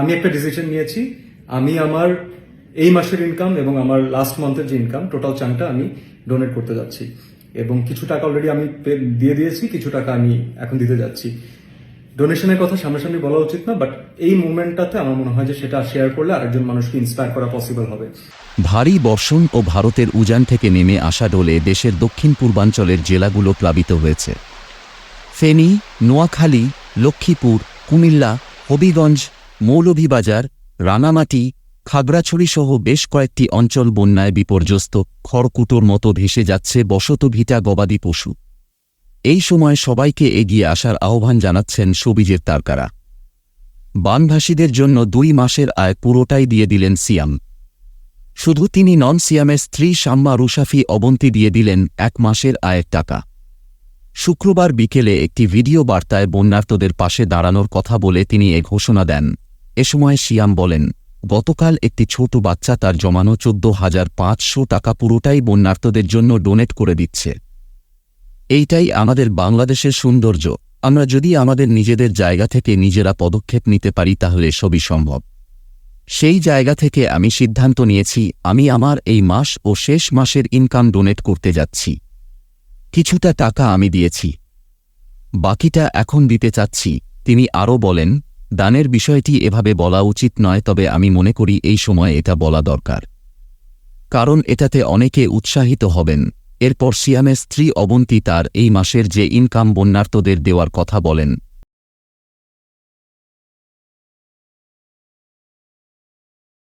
আমি একটা ডিসিশন নিয়েছি। আমি আমার এই মাসের ইনকাম এবং আমার লাস্ট মান্থের যে ইনকাম টোটাল চাংটা আমি ডোনেট করতে যাচ্ছি। এবং কিছু টাকা অলরেডি আমি দিয়ে দিয়েছি, কিছু টাকা আমি এখন দিতে যাচ্ছি। ডোনেশনের কথা সামনাসামনি বলা উচিত না বাট এই মুভমেন্টটাতে আমার মনে হয় যে সেটা শেয়ার করলে আরেকজন মানুষকে ইন্সপায়ার করা পসিবল হবে। ভারী বর্ষণ ও ভারতের উজান থেকে নেমে আসা ডোলে দেশের দক্ষিণ পূর্বাঞ্চলের জেলাগুলো প্লাবিত হয়েছে। ফেনী, নোয়াখালী, লক্ষ্মীপুর, কুমিল্লা, হবিগঞ্জ মৌলভীবাজার, রানামাটি খাগড়াছড়ি সহ বেশ কয়েকটি অঞ্চল বন্যায় বিপর্যস্ত, খড়কুটোর মতো ভেসে যাচ্ছে বসত ভিটা গবাদি পশু। এই সময় সবাইকে এগিয়ে আসার আহ্বান জানাচ্ছেন সবিজের তারকারা। বানভাসীদের জন্য দুই মাসের আয় পুরোটাই দিয়ে দিলেন সিয়াম। শুধু তিনি নন, সিয়ামের স্ত্রী শাম্মা রুশাফি অবন্তি দিয়ে দিলেন এক মাসের আয়ের টাকা। শুক্রবার বিকেলে একটি ভিডিও বার্তায় বন্যার্তদের পাশে দাঁড়ানোর কথা বলে তিনি এ ঘোষণা দেন। এ সময় শিয়াম বলেন, গতকাল একটি ছোট বাচ্চা তার জমানো চোদ্দ হাজার পাঁচশো টাকা পুরোটাই বন্যার্তদের জন্য ডোনেট করে দিচ্ছে। এইটাই আমাদের বাংলাদেশের সৌন্দর্য। আমরা যদি আমাদের নিজেদের জায়গা থেকে নিজেরা পদক্ষেপ নিতে পারি তাহলে সবই সম্ভব। সেই জায়গা থেকে আমি সিদ্ধান্ত নিয়েছি, আমি আমার এই মাস ও শেষ মাসের ইনকাম ডোনেট করতে যাচ্ছি। কিছুটা টাকা আমি দিয়েছি। বাকিটা এখন দিতে চাচ্ছি। তিনি আরও বলেন দানের বিষয়টি এভাবে বলা উচিত নয়, তবে আমি মনে করি এই সময় এটা বলা দরকার। কারণ এটাতে অনেকে উৎসাহিত হবেন। এরপর সিয়ামের স্ত্রী অবন্তী তার এই মাসের যে ইনকাম বন্যার্তদের দেওয়ার কথা বলেন।